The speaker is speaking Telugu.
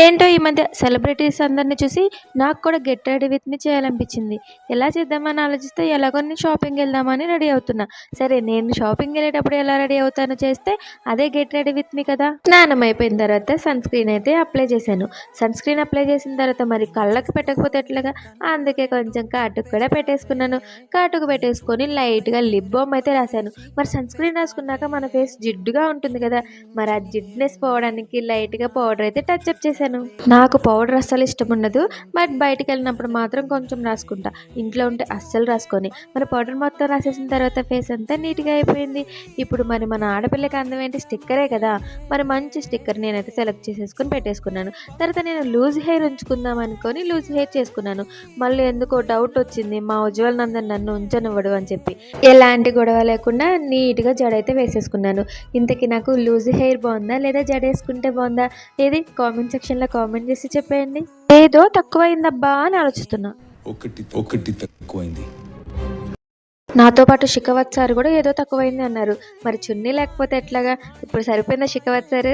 ఏంటో ఈ మధ్య సెలబ్రిటీస్ అందరిని చూసి నాకు కూడా గెట్ రెడీ విత్ మీ చేయాలనిపించింది. ఎలా చేద్దామని ఆలోచిస్తే ఎలాగో నేను షాపింగ్ వెళ్దామని రెడీ అవుతున్నా. సరే నేను షాపింగ్ వెళ్ళేటప్పుడు ఎలా రెడీ అవుతానో చేస్తే అదే గెట్ రెడీ విత్ మీ కదా. స్నానం అయిపోయిన తర్వాత సన్ స్క్రీన్ అయితే అప్లై చేశాను. సన్ స్క్రీన్ అప్లై చేసిన తర్వాత మరి కళ్ళకి పెట్టకపోతే ఎట్లాగా? అందుకే కొంచెం కాటుకు కూడా పెట్టేసుకున్నాను. కాటుకు పెట్టేసుకొని లైట్గా లిప్ బామ్ అయితే రాశాను. మరి సన్ స్క్రీన్ రాసుకున్నాక మన ఫేస్ జిడ్డుగా ఉంటుంది కదా. మరి ఆ జిడ్నెస్ పోవడానికి లైట్గా పౌడర్ అయితే టచ్ అప్ చేశాను. నాకు పౌడర్ అస్సలు ఇష్టం ఉండదు. బట్ బయటకు వెళ్ళినప్పుడు మాత్రం కొంచెం రాసుకుంటా. ఇంట్లో ఉంటే అస్సలు రాసుకొని. మరి పౌడర్ మొత్తం రాసేసిన తర్వాత ఫేస్ అంతా నీట్గా అయిపోయింది. ఇప్పుడు మరి మన ఆడపిల్లకి అందం ఏంటి స్టిక్కరే కదా. మరి మంచి స్టిక్కర్ నేనైతే సెలెక్ట్ చేసేసుకొని పెట్టేసుకున్నాను. తర్వాత నేను లూజ్ హెయిర్ ఉంచుకుందాం అనుకొని లూజ్ హెయిర్ చేసుకున్నాను. మళ్ళీ ఎందుకో డౌట్ వచ్చింది. మా ఉజ్వల్ నందన్ నన్ను ఉంచనివ్వడు అని చెప్పి. ఎలాంటి గొడవ లేకుండా నీట్గా జడ అయితే వేసేసుకున్నాను. ఇంతకీ నాకు లూజ్ హెయిర్ బాగుందా? లేదా జడ వేసుకుంటే బాగుందా? ఏది? కామెంట్ సెక్షన్ సెక్షన్లో కామెంట్ చేసి చెప్పేయండి. ఏదో తక్కువైందబ్బా అని ఆలోచిస్తున్నా. ఒకటి ఒకటి తక్కువైంది. నాతో పాటు షికవత్ సార్ కూడా ఏదో తక్కువైంది అన్నారు. మరి చున్నీ లేకపోతే ఎట్లాగా? ఇప్పుడు సరిపోయిందా షికవత్ సార్?